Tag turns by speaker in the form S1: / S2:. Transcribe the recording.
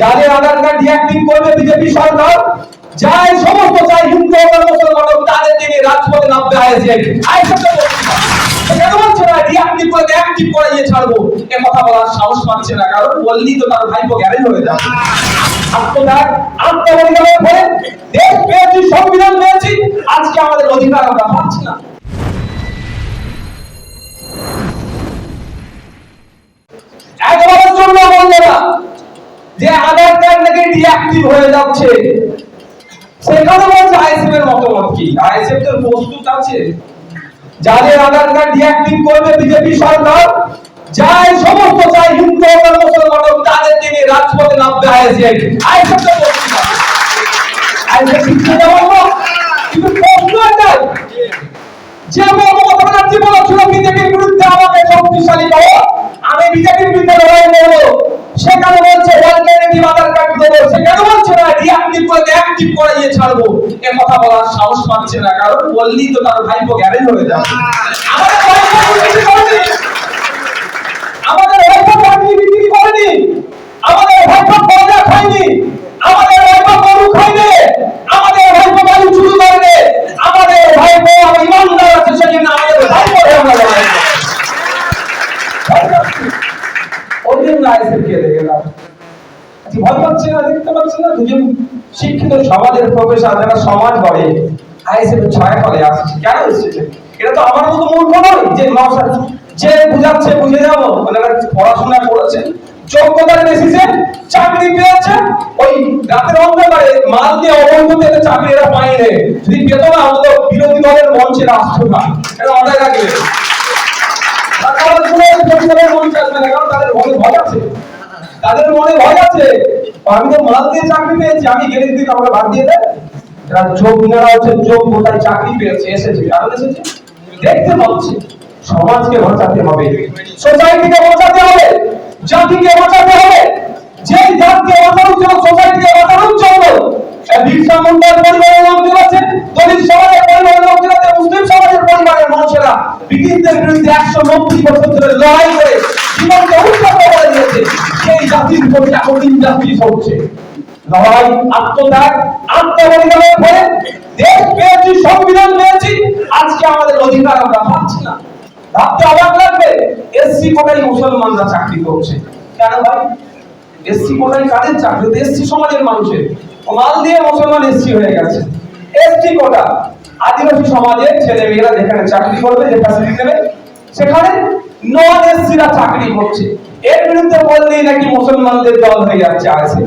S1: যাদের Aadhaar card deactive করবে BJP সরকার, যাই সমস্ত চাই হিন্দু মুসলমান তাদের দিকে রাজপথে নামবে আইএসএফ। আইএসএফ তো না। কেন বলছে না? ডিঅ্যাক্টিভ করে অ্যাক্টিভ করে দিয়ে ছাড়বো। এ কথা বলার সাহস পাচ্ছে না, কারণ বললেই তো তার ভাইপো গ্যারেজ হয়ে যাবে। আত্মত্যাগ আত্মবলিদানের ফলে দেশ পেয়েছি, সংবিধান পেয়েছি। আজকে আমাদের অধিকার আমরা পাচ্ছি না। হয়ে যাচ্ছে। সেখানে বলছে এর মতামত কি? তো প্রস্তুত আছে। যাদের আধার কার্ড করবে বিজেপি সরকার, যাই সমস্ত চাই হিন্দু এবং মুসলমান তাদের রাজপথে নামবে তো কিছু না বলব যে বলেছিল বিজেপির বিরুদ্ধে আমাকে শক্তিশালী করো, আমি বিজেপির বিরুদ্ধে লড়াই করব। সেখানে বলছে আধার কার্ড দেবো সেখানে বলছে না? ডিঅ্যাক্টিভ করে অ্যাক্টিভ করে দিয়ে ছাড়বো। এ কথা বলার সাহস পাচ্ছে না, কারণ বললেই তো তার ভাইপো গ্যারেজ হয়ে যাবে। আমাদের ভাইপো চাকরি বিক্রি করেনি। আমাদের ভাইপো পয়সা খায়নি। আমাদের ভাইপো গরু খায়নি। আমাদের ভাইপো বালু চুরি করেনি। আমাদের ভাইপো আমার ইমানদার আছে, সেজন্য আমাদের ভাইপো আমরা। ওই দিন আইসের কে? দেখে না আচ্ছা, ভয় পাচ্ছে না দেখতে পাচ্ছে না। দুজন শিক্ষিত সমাজের প্রফেসর যারা সমাজ গড়ে আইএসএফ ছয় ফলে আসছে। কেন এসেছে এটা তো আমার মতো মূর্খ নয় যে নকশা যে বুঝাচ্ছে বুঝে যাব। মানে পড়াশোনা করেছে যোগ্যতার বেসিসে চাকরি পেয়েছে ওই রাতের অন্ধকারে মাল দিয়ে অবৈধ থেকে চাকরি এরা পায়নি। যদি পেত না অন্তত বিরোধী দলের মঞ্চে আসতো না এটা মাথায় রাখবে। তাদের মনে ভয় আছে। তাদের মনে ভয় আছে। আমি তো মাল দিয়ে চাকরি পেয়েছি, আমি গেলে যদি আমাকে বাদ দিয়ে দেয়। এরা যোগ নেওয়া হচ্ছে যোগ গোটায় চাকরি পেয়েছে, এসেছে। কারণ এসেছে? দেখতে পাচ্ছে। সমাজকে বাঁচাতে হবে। সোসাইটিকে বাঁচাতে হবে। জাতিকে বাঁচাতে হবে। যে জাতিকে বাঁচানোর জন্য সোসাইটিকে বাঁচানোর জন্য বিরসা মুন্ডার পরিবারের লোকজন আছে দলিত সমাজের পরিবারের লোকজন আছে মুসলিম সমাজের পরিবারের মানুষেরা ব্রিটিশদের বিরুদ্ধে একশো নব্বই বছর ধরে লড়াই করে জাতির উপর এখন ইনজাস্টিস হচ্ছে। লড়াই, আত্মত্যাগ আত্মবলিদানের ফলে দেশ পেয়েছি, সংবিধান পেয়েছি, আজকে আমাদের অধিকার আমরা পাচ্ছি না। ভাবতে অবাক লাগবে এসসি কোটাই মুসলমানরা চাকরি করছে। কেন ভাই? এসসি কোটাই কাদের চাকরি? এসসি সমাজের মানুষের। মাল দিয়ে মুসলমান এসসি হয়ে গেছে। এসটি কোটা, আদিবাসী সমাজের ছেলে মেয়েরা যেখানে চাকরি করবে, যে ফ্যাসিলিটি নেবে, সেখানে নন এসসিরা চাকরি করছে। এর বিরুদ্ধে বললেই নাকি মুসলমানদের দল হয়ে যাচ্ছে আছে